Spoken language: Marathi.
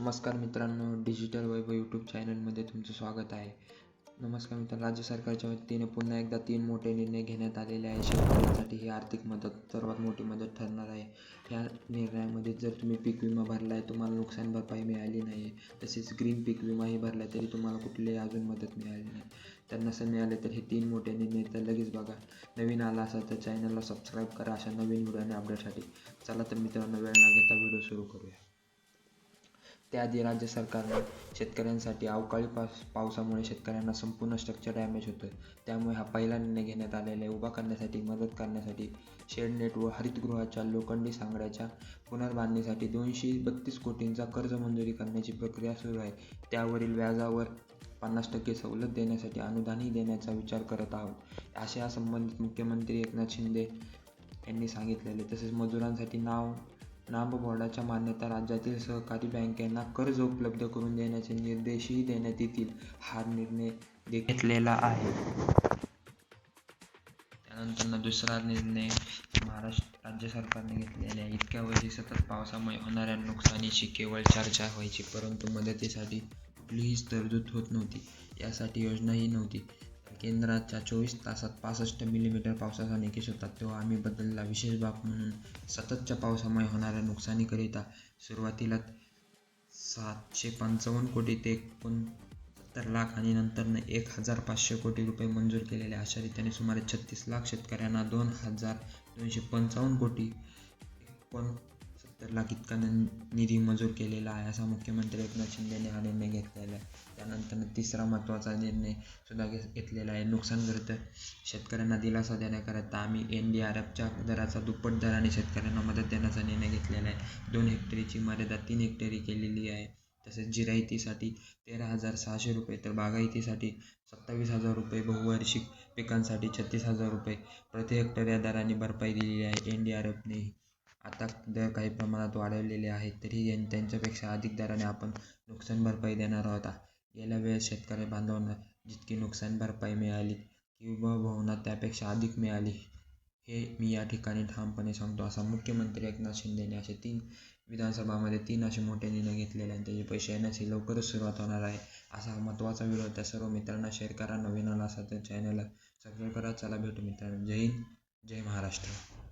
नमस्कार मित्रांनो डिजिटल वैभव यूट्यूब चॅनलमध्ये तुमचं स्वागत आहे. नमस्कार मित्रांनो राज्य सरकारच्या वतीने पुन्हा एकदा तीन मोठे निर्णय घेण्यात आलेले आहे शेतकऱ्यांसाठी ही आर्थिक मदत सर्वात मोठी मदत ठरणार आहे. ह्या निर्णयामध्ये जर तुम्ही पीक विमा भरला आहे तुम्हाला नुकसान भरपाई मिळाली नाही. आहे तसेच ग्रीन पीक विमाही भरला आहे तरी तुम्हाला कुठलीही अजून मदत मिळाली नाही. तर नसं मिळाले तर हे तीन मोठे निर्णय तर लगेच बघा. नवीन आला असाल तर चॅनलला सबस्क्राईब करा अशा नवीन व्हिडिओ आणि अपडेटसाठी चला तर मित्रांनो वेळ न घेता व्हिडिओ सुरू करूया. त्याआधी राज्य सरकारने शेतकऱ्यांसाठी अवकाळी पाऊस पावसामुळे शेतकऱ्यांना संपूर्ण स्ट्रक्चर डॅमेज होतं त्यामुळे हा पहिला निर्णय घेण्यात आलेला आहे. उभा करण्यासाठी मदत करण्यासाठी शेड नेट व हरितगृहाच्या लोखंडी सांगड्याच्या पुनर्बांधणीसाठी दोनशे बत्तीस कोटींचा कर्ज मंजुरी करण्याची प्रक्रिया सुरू आहे. त्यावरील व्याजावर पन्नास टक्के सवलत देण्यासाठी अनुदानही देण्याचा विचार करत आहोत. असे संबंधित मुख्यमंत्री एकनाथ शिंदे यांनी सांगितलेले तसेच मजुरांसाठी नाव नांब बोर्डाच्या मान्यता राज्यातील सहकारी बँकांना कर्ज उपलब्ध करून देण्याचे निर्देशही देण्यात येतील हा निर्णय घेतलेला आहे. त्यानंतर दुसरा निर्णय महाराष्ट्र राज्य सरकारने घेतलेला आहे इतक्या वर्षी सतत पावसामुळे होणाऱ्या नुकसानीची केवळ चर्चा व्हायची परंतु मदतीसाठी कुठलीही तरतूद होत नव्हती. यासाठी योजनाही नव्हती. केंद्राच्या चोवीस तासात पासष्ट मिलीमीटर पावसाचा निकष होता. तेव्हा आम्ही बदलला. विशेष बाब म्हणून सततच्या पावसामुळे होणाऱ्या नुकसानीकरिता सुरुवातीला सातशे पंचावन्न कोटी ते एकोणसत्तर लाख आणि नंतरनं एक हजार पाचशे कोटी रुपये मंजूर केलेले. अशा रीतीने सुमारे छत्तीस लाख शेतकऱ्यांना दोन हजार दोनशे पंचावन्न कोटी एकोण लाख इतका निधी मंजूर केलेला आहे असा मुख्यमंत्री एकनाथ शिंदेने हा निर्णय घेतलेला आहे. त्यानंतर तिसरा महत्त्वाचा निर्णय सुद्धा घे घेतलेला आहे. नुकसानग्रस्त शेतकऱ्यांना दिलासा देण्याकरता आम्ही एन डी आर एफच्या दराचा दुप्पट दराने शेतकऱ्यांना मदत देण्याचा निर्णय घेतलेला आहे. दोन हेक्टरीची मर्यादा तीन हेक्टरी केलेली आहे. तसेच जिरायतीसाठी तेरा हजार सहाशे रुपये तर बागायतीसाठी सत्तावीस हजार रुपये बहुवार्षिक पिकांसाठी छत्तीस हजार रुपये. प्रति हेक्टर या दराने भरपाई दिलेली आहे. एन डी आर एफने आता दर काही प्रमाणात वाढवलेले आहेत तरी त्यांच्यापेक्षा अधिक दराने आपण नुकसान भरपाई देणार आहोत. गेल्या वेळेस शेतकरी बांधवांना जितकी नुकसान भरपाई मिळाली किंवा भवनात त्यापेक्षा अधिक मिळाली हे मी या ठिकाणी ठामपणे सांगतो. असा मुख्यमंत्री एकनाथ शिंदेने असे तीन विधानसभामध्ये तीन असे मोठे निर्णय घेतलेले आणि त्याचे पैसे येण्याची लवकरच सुरुवात होणार आहे असा महत्त्वाचा व्हिडिओ त्या सर्व मित्रांना शेअर करा. नवीन आला असा तर चॅनलला सबस्क्राईब करा. चला भेटू मित्रांनो. जय हिंद जय महाराष्ट्र.